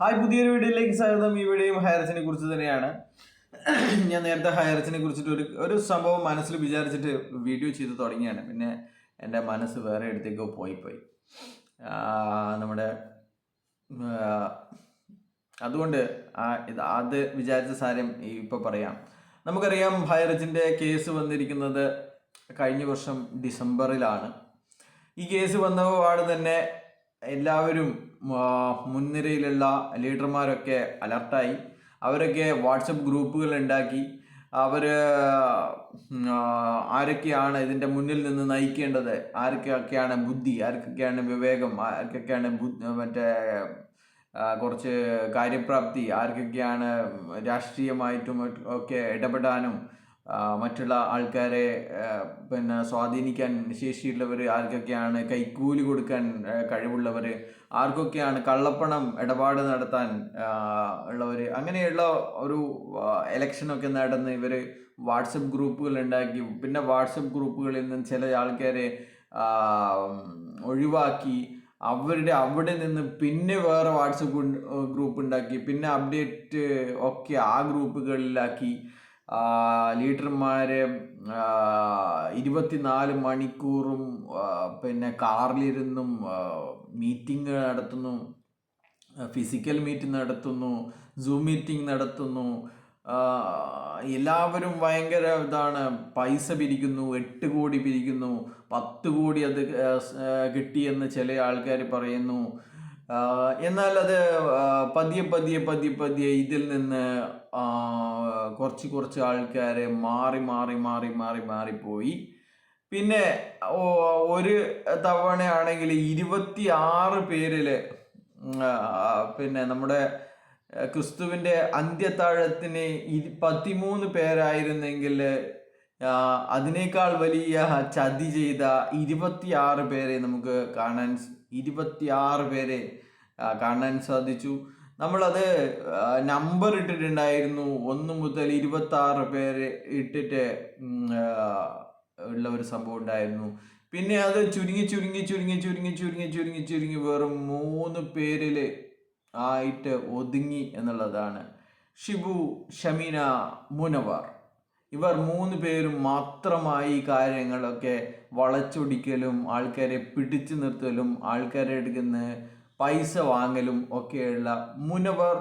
Hi പുതിയൊരു വീഡിയോയിലേക്ക് സ്വാഗതം. ഈ വീഡിയോയും ഹയർസിനെ കുറിച്ച് തന്നെയാണ്. ഞാൻ നേരത്തെ ഹയർസിനെ കുറിച്ചിട്ട് ഒരു ഒരു സംഭവം മനസ്സിൽ വിചാരിച്ചിട്ട് വീഡിയോ ചെയ്ത് തുടങ്ങിയാണ്. പിന്നെ എന്റെ മനസ്സ് വേറെ ഇടത്തേക്കോ പോയി പോയി നമ്മുടെ അതുകൊണ്ട് അത് വിചാരിച്ച സാരം ഇപ്പോൾ പറയാം. നമുക്കറിയാം ഹൈറജിന്റെ കേസ് വന്നിരിക്കുന്നത് കഴിഞ്ഞ വർഷം ഡിസംബറിലാണ്. ഈ കേസ് വന്നപാട് തന്നെ എല്ലാവരും മുൻനിരയിലുള്ള ലീഡർമാരൊക്കെ അലർട്ടായി. അവരൊക്കെ വാട്സപ്പ് ഗ്രൂപ്പുകൾ ഉണ്ടാക്കി. അവർ ആരൊക്കെയാണ് ഇതിന്റെ മുന്നിൽ നിന്ന് നയിക്കേണ്ടത്? ആർക്കൊക്കെയാണ് ബുദ്ധി? ആർക്കൊക്കെയാണ് വിവേകം? ആർക്കൊക്കെയാണ് മറ്റേ കുറച്ച് കാര്യപ്രാപ്തി? ആർക്കൊക്കെയാണ് രാഷ്ട്രീയമായിട്ടും ഒക്കെ ഇടപെടാനും മറ്റുള്ള ആൾക്കാരെ പിന്നെ സ്വാധീനിക്കാൻ ശേഷിയുള്ളവർ ആർക്കൊക്കെയാണ് കൈക്കൂലി കൊടുക്കാൻ കഴിവുള്ളവർ ആർക്കൊക്കെയാണ് കള്ളപ്പണം ഇടപാട് നടത്താൻ ഉള്ളവർ അങ്ങനെയുള്ള ഒരു ഇലക്ഷനൊക്കെ നടന്ന് ഇവർ വാട്സപ്പ് ഗ്രൂപ്പുകൾ ഉണ്ടാക്കി പിന്നെ വാട്സപ്പ് ഗ്രൂപ്പുകളിൽ നിന്ന് ചില ആൾക്കാരെ ഒഴിവാക്കി അവരുടെ അവിടെ നിന്ന് പിന്നെ വേറെ വാട്സപ്പ് ഗ്രൂപ്പ് ഉണ്ടാക്കി പിന്നെ അപ്ഡേറ്റ് ഒക്കെ ആ ഗ്രൂപ്പുകളിലാക്കി ലീഡർമാരെ ഇരുപത്തിനാല് മണിക്കൂറും പിന്നെ കാറിലിരുന്നും മീറ്റിംഗ് നടത്തുന്നു. ഫിസിക്കൽ മീറ്റിംഗ് നടത്തുന്നു. സൂം മീറ്റിംഗ് നടത്തുന്നു. എല്ലാവരും ഭയങ്കര ഇതാണ്. പൈസ പിരിക്കുന്നു. എട്ട് കോടി പിരിക്കുന്നു. പത്ത് കോടി അത് കിട്ടിയെന്ന് ചില ആൾക്കാർ പറയുന്നു. എന്നാൽ അത് പതിയെ പതിയെ പതിയെ പതിയെ ഇതിൽ നിന്ന് കുറച്ച് കുറച്ച് ആൾക്കാരെ മാറി മാറി മാറി മാറി മാറിപ്പോയി. പിന്നെ ഒരു തവണയാണെങ്കിൽ ഇരുപത്തി ആറ് പേരിൽ പിന്നെ നമ്മുടെ ക്രിസ്തുവിന്റെ അന്ത്യത്താഴത്തിന് ഇരു- പതിമൂന്ന് പേരായിരുന്നെങ്കിൽ അതിനേക്കാൾ വലിയ ചതി ചെയ്ത ഇരുപത്തിയാറ് പേരെ നമുക്ക് കാണാൻ ഇരുപത്തിയാറ് പേരെ കാണാൻ സാധിച്ചു. നമ്മളത് നമ്പർ ഇട്ടിട്ടുണ്ടായിരുന്നു. ഒന്ന് മുതൽ ഇരുപത്തി ആറ് പേര് ഇട്ടിട്ട് ഉള്ള ഒരു സംഭവം ഉണ്ടായിരുന്നു. പിന്നെ അത് ചുരുങ്ങി ചുരുങ്ങി ചുരുങ്ങി ചുരുങ്ങി ചുരുങ്ങി ചുരുങ്ങി ചുരുങ്ങി വെറും മൂന്ന് പേരിൽ ആയിട്ട് ഒതുങ്ങി എന്നുള്ളതാണ്. ഷിബു ഷമീന മുനവർ. ഇവർ മൂന്ന് പേരും മാത്രമായി കാര്യങ്ങളൊക്കെ വളച്ചൊടിക്കലും ആൾക്കാരെ പിടിച്ചു നിർത്തലും ആൾക്കാരെ എടുക്കുന്ന പൈസ വാങ്ങലും ഒക്കെയുള്ള മുനവർ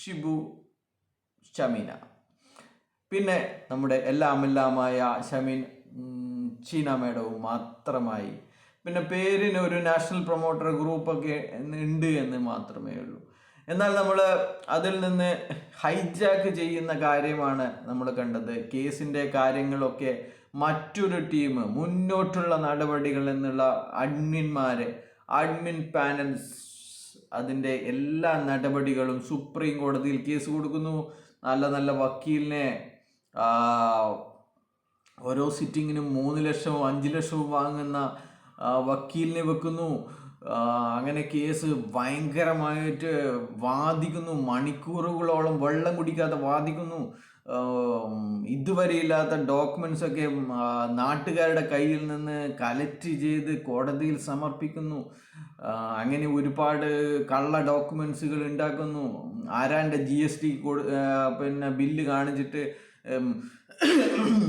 ഷിബു ഷമീന. പിന്നെ നമ്മുടെ എല്ലാം എല്ലാമായ ഷമീൻ ചീന മേഡവും മാത്രമായി. പിന്നെ പേരിന് ഒരു നാഷണൽ പ്രൊമോട്ടർ ഗ്രൂപ്പൊക്കെ ഉണ്ട് എന്ന് മാത്രമേ ഉള്ളൂ. എന്നാൽ നമ്മൾ അതിൽ നിന്ന് ഹൈജാക്ക് ചെയ്യുന്ന കാര്യമാണ് നമ്മൾ കണ്ടത്. കേസിന്റെ കാര്യങ്ങളൊക്കെ മറ്റൊരു ടീം മുന്നോട്ടുള്ള നടപടികൾ എന്നുള്ള അഡ്മിന്മാരെ അഡ്മിൻ പാനൽസ് അതിന്റെ എല്ലാ നടപടികളും സുപ്രീം കോടതിയിൽ കേസ് കൊടുക്കുന്നു. നല്ല നല്ല വക്കീലിനെ ഓരോ സിറ്റിങ്ങിനും മൂന്ന് ലക്ഷവും അഞ്ച് ലക്ഷവും വാങ്ങുന്ന വക്കീലിനെ വെക്കുന്നു. അങ്ങനെ കേസ് ഭയങ്കരമായിട്ട് വാദിക്കുന്നു. മണിക്കൂറുകളോളം വെള്ളം കുടിക്കാതെ വാദിക്കുന്നു. ഇതുവരെ ഇല്ലാത്ത ഡോക്യുമെന്റ്സ് ഒക്കെ നാട്ടുകാരുടെ കയ്യിൽ നിന്ന് കലക്ട് ചെയ്ത് കോടതിയിൽ സമർപ്പിക്കുന്നു. അങ്ങനെ ഒരുപാട് കള്ള ഡോക്യുമെന്റ്സുകൾ ഉണ്ടാക്കുന്നു. ആരാന്റെ ജി എസ് ടി പിന്നെ ബില്ല് കാണിച്ചിട്ട്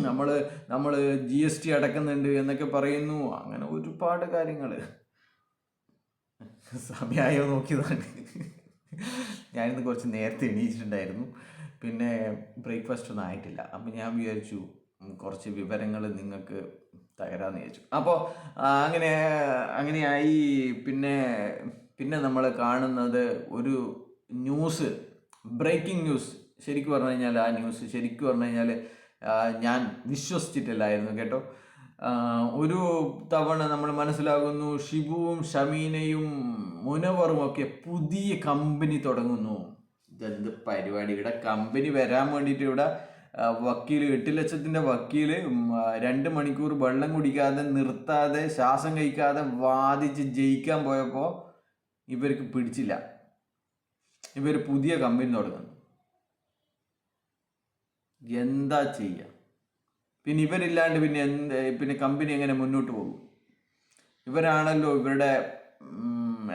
നമ്മൾ നമ്മൾ ജി എസ് ടി അടക്കുന്നുണ്ട് എന്നൊക്കെ പറയുന്നു. അങ്ങനെ ഒരുപാട് കാര്യങ്ങൾ സമയമായോ നോക്കിയതാണ് ഞാനിന്ന് കുറച്ച് നേരത്തെ എണീച്ചിട്ടുണ്ടായിരുന്നു പിന്നെ ബ്രേക്ക്ഫാസ്റ്റ് ഒന്നും ആയിട്ടില്ല. അപ്പം ഞാൻ വിചാരിച്ചു കുറച്ച് വിവരങ്ങൾ നിങ്ങൾക്ക് തകരാന്ന് വിചാരിച്ചു. അപ്പോൾ അങ്ങനെ അങ്ങനെയായി. പിന്നെ പിന്നെ നമ്മൾ കാണുന്നത് ഒരു ന്യൂസ് ബ്രേക്കിംഗ് ന്യൂസ്. ശരിക്കും പറഞ്ഞു കഴിഞ്ഞാൽ ആ ന്യൂസ് ശരിക്കും പറഞ്ഞു കഴിഞ്ഞാൽ ഞാൻ വിശ്വസിച്ചിട്ടില്ലായിരുന്നു കേട്ടോ. ഒരു തവണ നമ്മൾ മനസ്സിലാകുന്നു ഷിബുവും ഷമീനയും മുനവറും ഒക്കെ പുതിയ കമ്പനി തുടങ്ങുന്നു. ഇതെന്ത് പരിപാടി? ഇവിടെ കമ്പനി വരാൻ വേണ്ടിയിട്ട് ഇവിടെ വക്കീൽ എട്ട് ലക്ഷത്തിന്റെ വക്കീൽ രണ്ട് മണിക്കൂർ വെള്ളം കുടിക്കാതെ നിർത്താതെ ശ്വാസം കഴിക്കാതെ വാദിച്ച് ജയിക്കാൻ പോയപ്പോൾ ഇവർക്ക് പിടിച്ചില്ല. ഇവർ പുതിയ കമ്പനി തുടങ്ങുന്നു. എന്താ ചെയ്യുക പിന്നെ ഇവരില്ലാണ്ട് പിന്നെ എന്ത് പിന്നെ കമ്പനി എങ്ങനെ മുന്നോട്ട് പോകും? ഇവരാണല്ലോ ഇവരുടെ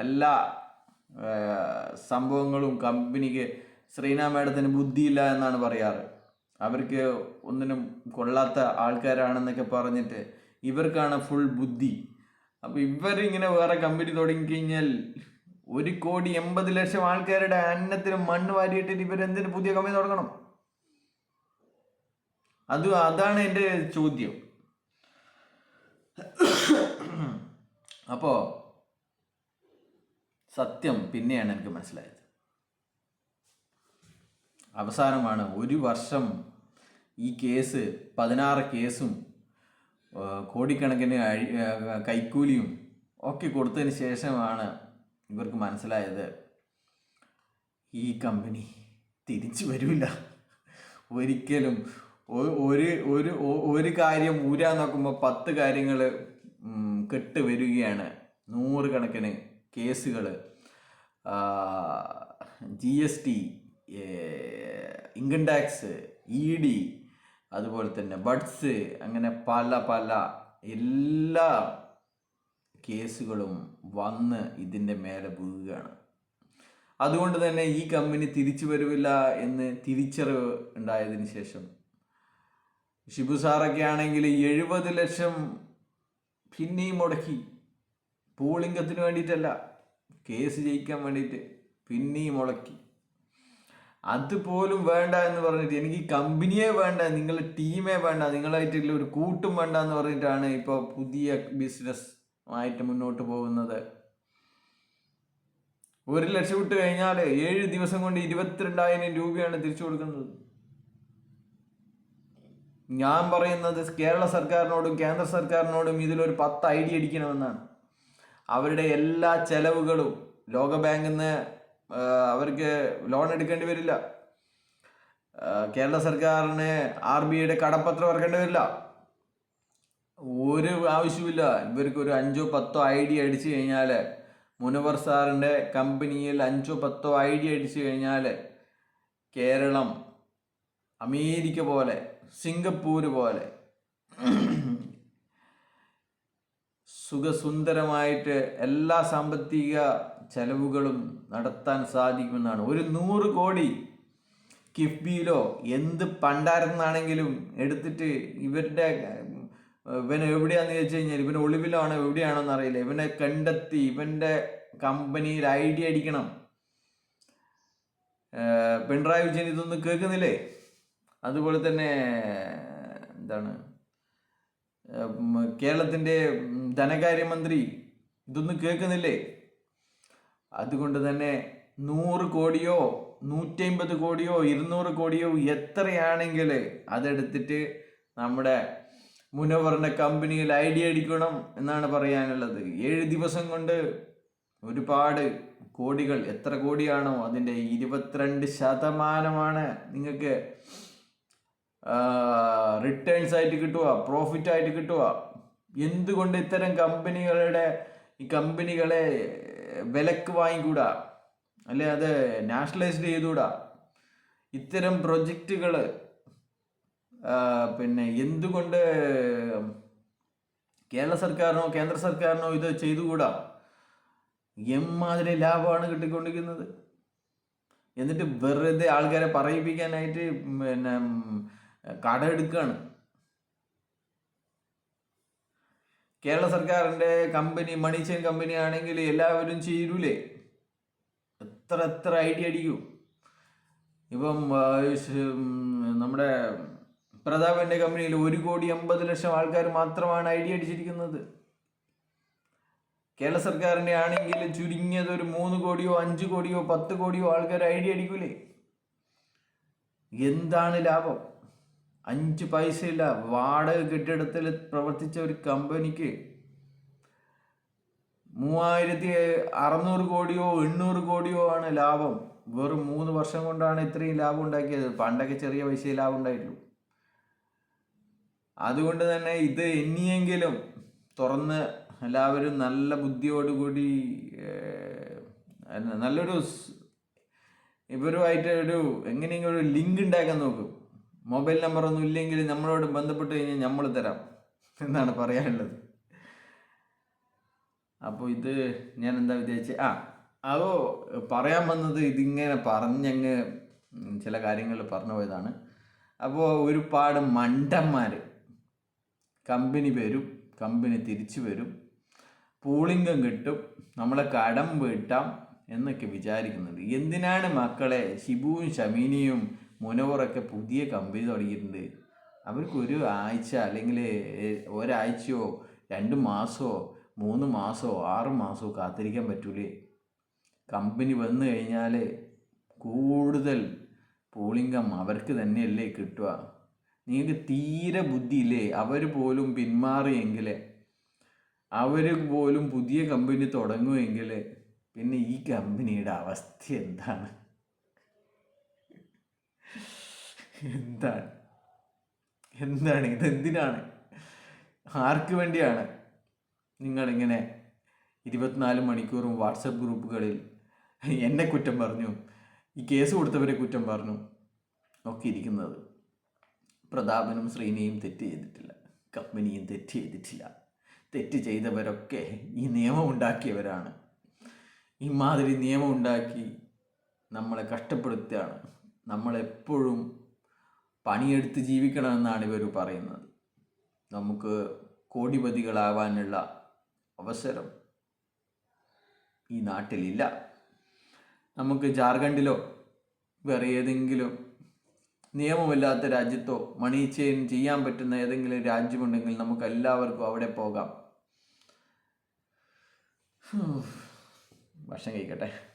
എല്ലാ സംഭവങ്ങളും കമ്പനിക്ക് ശ്രീനാ മേഡത്തിന് ബുദ്ധിയില്ല എന്നാണ് പറയാറ്. അവർക്ക് ഒന്നിനും കൊള്ളാത്ത ആൾക്കാരാണെന്നൊക്കെ പറഞ്ഞിട്ട് ഇവർക്കാണ് ഫുൾ ബുദ്ധി. അപ്പോൾ ഇവരിങ്ങനെ വേറെ കമ്പനി തുടങ്ങിക്കഴിഞ്ഞാൽ ഒരു കോടി എൺപത് ലക്ഷം ആൾക്കാരുടെ അന്നത്തിന് മണ്ണ് വാരിയിട്ടിട്ട് ഇവരെന്തിന് പുതിയ കമ്പനി തുടങ്ങണം? അത് അതാണ് എന്റെ ചോദ്യം. അപ്പോ സത്യം പിന്നെയാണ് എനിക്ക് മനസ്സിലായത്. അവസാനമാണ് ഒരു വർഷം ഈ കേസ് പതിനാറ് കേസും കോടിക്കണക്കിന് കൈക്കൂലിയും ഒക്കെ കൊടുത്തതിന് ശേഷമാണ് ഇവർക്ക് മനസ്സിലായത് ഈ കമ്പനി തിരിച്ചു വരില്ല ഒരിക്കലും ഒരു ഒരു ഒരു കാര്യം ഊരാൻ നോക്കുമ്പോൾ പത്ത് കാര്യങ്ങൾ കെട്ട് വരികയാണ്. നൂറുകണക്കിന് കേസുകൾ G S T income tax E D അതുപോലെ തന്നെ ബഡ്സ് അങ്ങനെ പല പല എല്ലാ കേസുകളും വന്ന് ഇതിന്റെ മേലെ വീഴുകയാണ്. അതുകൊണ്ട് തന്നെ ഈ കമ്പനി തിരിച്ചു വരില്ല എന്ന് തിരിച്ചറിവ് ഉണ്ടായതിന് ശേഷം ഷിബു സാറൊക്കെ ആണെങ്കിൽ എഴുപത് ലക്ഷം പിന്നെയും മുടക്കി. പൂളിംഗത്തിന് വേണ്ടിയിട്ടല്ല കേസ് ജയിക്കാൻ വേണ്ടിയിട്ട് പിന്നെയും മുളക്കി അതുപോലും വേണ്ട എന്ന് പറഞ്ഞിട്ട് എനിക്ക് കമ്പനിയെ വേണ്ട നിങ്ങളുടെ ടീമേ വേണ്ട നിങ്ങളായിട്ടുള്ള ഒരു കൂട്ടും വേണ്ട എന്ന് പറഞ്ഞിട്ടാണ് ഇപ്പോൾ പുതിയ ബിസിനസ് ആയിട്ട് മുന്നോട്ട് പോകുന്നത്. ഒരു ലക്ഷം വിട്ട് കഴിഞ്ഞാൽ ഏഴ് ദിവസം കൊണ്ട് ഇരുപത്തിരണ്ടായിരം രൂപയാണ് തിരിച്ചു കൊടുക്കുന്നത്. ഞാൻ പറയുന്നത് കേരള സർക്കാരിനോടും കേന്ദ്ര സർക്കാരിനോടും ഇതിലൊരു പത്ത് ഐ ഡി അടിക്കണമെന്നാണ് അവരുടെ എല്ലാ ചെലവുകളും ലോക ബാങ്കിൽ നിന്ന് അവർക്ക് ലോൺ എടുക്കേണ്ടി വരില്ല. കേരള സർക്കാരിന് ആർ ബി ഐയുടെ കടപ്പത്രം ഇറക്കേണ്ടി വരില്ല. ഒരു ആവശ്യമില്ല ഇവർക്ക് ഒരു അഞ്ചോ പത്തോ ഐ ഡി അടിച്ചു കഴിഞ്ഞാൽ മുനവർ സാറിന്റെ കമ്പനിയിൽ അഞ്ചോ പത്തോ ഐ ഡി അടിച്ചു കഴിഞ്ഞാൽ കേരളം അമേരിക്ക പോലെ സിംഗപ്പൂർ പോലെ സുഖസുന്ദരമായിട്ട് എല്ലാ സാമ്പത്തിക ചെലവുകളും നടത്താൻ സാധിക്കുമെന്നാണ്. ഒരു നൂറ് കോടി കിഫ്ബിയിലോ എന്ത് പണ്ടായിരുന്നാണെങ്കിലും എടുത്തിട്ട് ഇവരുടെ ഇവൻ എവിടെയാന്ന് ചോദിച്ചു കഴിഞ്ഞാൽ ഇവൻ ഒളിവിലാണോ എവിടെയാണോ എന്നറിയില്ല ഇവനെ കണ്ടെത്തി ഇവന്റെ കമ്പനിയിൽ ഐ ഡി അടിക്കണം. പിണറായി വിജയൻ ഇതൊന്നും കേൾക്കുന്നില്ലേ? അതുപോലെ തന്നെ എന്താണ് കേരളത്തിന്റെ ധനകാര്യമന്ത്രി ഇതൊന്നും കേൾക്കുന്നില്ലേ? അതുകൊണ്ട് തന്നെ നൂറ് കോടിയോ നൂറ്റമ്പത് കോടിയോ ഇരുന്നൂറ് കോടിയോ എത്രയാണെങ്കിൽ അതെടുത്തിട്ട് നമ്മുടെ മുനവറിന്റെ കമ്പനിയിൽ ഐ ഡി അടിക്കണം എന്നാണ് പറയാനുള്ളത്. ഏഴ് ദിവസം കൊണ്ട് ഒരുപാട് കോടികൾ എത്ര കോടിയാണോ അതിന്റെ ഇരുപത്തിരണ്ട് ശതമാനമാണ് നിങ്ങൾക്ക് റിട്ടേൺസ് ആയിട്ട് കിട്ടുക പ്രോഫിറ്റ് ആയിട്ട് കിട്ടുക എന്തുകൊണ്ട് ഇത്തരം കമ്പനികളുടെ ഈ കമ്പനികളെ വിലക്ക് വാങ്ങിക്കൂടാ? അല്ലെ അത് നാഷണലൈസ്ഡ് ചെയ്തുകൂടാ? ഇത്തരം പ്രൊജക്റ്റുകൾ പിന്നെ എന്തുകൊണ്ട് കേരള സർക്കാരിനോ കേന്ദ്ര സർക്കാരിനോ ഇത് ചെയ്തുകൂടാ? എമ്മാതിരി ലാഭമാണ് കിട്ടിക്കൊണ്ടിരിക്കുന്നത്. എന്നിട്ട് വെറുതെ ആൾക്കാരെ പറയിപ്പിക്കാനായിട്ട് പിന്നെ കട എടുക്കുകയാണ് കേരള സർക്കാരിന്റെ കമ്പനി മണി ചെയിൻ കമ്പനി ആണെങ്കിൽ എല്ലാവരും ചേരൂലേ? എത്ര എത്ര ഐഡിയ അടിക്കും? ഇപ്പം നമ്മുടെ പ്രതാപന്റെ കമ്പനിയിൽ ഒരു കോടി അമ്പത് ലക്ഷം ആൾക്കാർ മാത്രമാണ് ഐഡിയ അടിച്ചിരിക്കുന്നത്. കേരള സർക്കാരിന്റെ ആണെങ്കിൽ ചുരുങ്ങിയത് ഒരു മൂന്ന് കോടിയോ അഞ്ച് കോടിയോ പത്ത് കോടിയോ ആൾക്കാർ ഐഡിയ അടിക്കൂലേ? എന്താണ് ലാഭം? അഞ്ച് പൈസ ഇല്ല വാടക കെട്ടിടത്തിൽ പ്രവർത്തിച്ച ഒരു കമ്പനിക്ക് മൂവായിരത്തി അറുന്നൂറ് കോടിയോ എണ്ണൂറ് കോടിയോ ആണ് ലാഭം. വെറും മൂന്ന് വർഷം കൊണ്ടാണ് ഇത്രയും ലാഭം ഉണ്ടാക്കിയത്. പണ്ടൊക്കെ ചെറിയ പൈസയിൽ ലാഭം ഉണ്ടായിട്ടുള്ളൂ. അതുകൊണ്ട് തന്നെ ഇത് ഇനിയെങ്കിലും തുറന്ന് എല്ലാവരും നല്ല ബുദ്ധിയോടുകൂടി നല്ലൊരു ഇവരുമായിട്ട് ഒരു എങ്ങനെയെങ്കിലും ഒരു ലിങ്ക് ഉണ്ടാക്കാൻ നോക്കും. മൊബൈൽ നമ്പർ ഒന്നും ഇല്ലെങ്കിൽ നമ്മളോട് ബന്ധപ്പെട്ട് കഴിഞ്ഞാൽ നമ്മൾ തരാം എന്നാണ് പറയാനുള്ളത്. അപ്പോൾ ഇത് ഞാൻ എന്താ വിചാരിച്ചത് ആ അതോ പറയാൻ വന്നത് ഇതിങ്ങനെ പറഞ്ഞങ്ങ് ചില കാര്യങ്ങൾ പറഞ്ഞു പോയതാണ്. അപ്പോൾ ഒരുപാട് മണ്ടന്മാർ കമ്പനി വരും കമ്പനി തിരിച്ചു വരും പൂളിംഗം കിട്ടും നമ്മളെ കടം വീട്ടാം എന്നൊക്കെ വിചാരിക്കുന്നത് എന്തിനാണ് മക്കളെ ഷിബുവും ഷമീനിയും മുനവറൊക്കെ പുതിയ കമ്പനി തുടങ്ങിയിട്ടുണ്ട്. അവർക്ക് ഒരു ആഴ്ച അല്ലെങ്കിൽ ഒരാഴ്ചയോ രണ്ട് മാസമോ മൂന്ന് മാസമോ ആറ് മാസമോ കാത്തിരിക്കാൻ പറ്റൂലേ. കമ്പനി വന്നു കഴിഞ്ഞാൽ കൂടുതൽ പൂളിംഗം അവർക്ക് തന്നെയല്ലേ കിട്ടുക. നിങ്ങൾക്ക് തീരെ ബുദ്ധിയില്ലേ? അവർ പോലും പിന്മാറിയെങ്കിൽ അവർ പോലും പുതിയ കമ്പനി തുടങ്ങുമെങ്കിൽ പിന്നെ ഈ കമ്പനിയുടെ അവസ്ഥ എന്താണ്? എന്താണ്? എന്താണ്? ഇതെന്തിനാണ്? ആർക്ക് വേണ്ടിയാണ് നിങ്ങളിങ്ങനെ ഇരുപത്തിനാല് മണിക്കൂറും വാട്സപ്പ് ഗ്രൂപ്പുകളിൽ എന്നെ കുറ്റം പറഞ്ഞു ഈ കേസ് കൊടുത്തവരെ കുറ്റം പറഞ്ഞു ഒക്കെ ഇരിക്കുന്നത്? പ്രതാപനും ശ്രീനിയും തെറ്റ് ചെയ്തിട്ടില്ല കമ്പനിയും തെറ്റ് ചെയ്തിട്ടില്ല. തെറ്റ് ചെയ്തവരൊക്കെ ഈ നിയമം ഉണ്ടാക്കിയവരാണ്. ഇമാതിരി നിയമം ഉണ്ടാക്കി നമ്മളെ കഷ്ടപ്പെടുത്തുകയാണ്. നമ്മളെപ്പോഴും പണിയെടുത്ത് ജീവിക്കണമെന്നാണ് ഇവർ പറയുന്നത്. നമുക്ക് കോടിപതികളാവാനുള്ള അവസരം ഈ നാട്ടിലില്ല. നമുക്ക് ജാർഖണ്ഡിലോ വേറെ ഏതെങ്കിലും നിയമമില്ലാത്ത രാജ്യത്തോ മണി ചെയിൻ ചെയ്യാൻ പറ്റുന്ന ഏതെങ്കിലും രാജ്യമുണ്ടെങ്കിൽ നമുക്ക് എല്ലാവർക്കും അവിടെ പോകാം. ഭക്ഷണം കഴിക്കട്ടെ.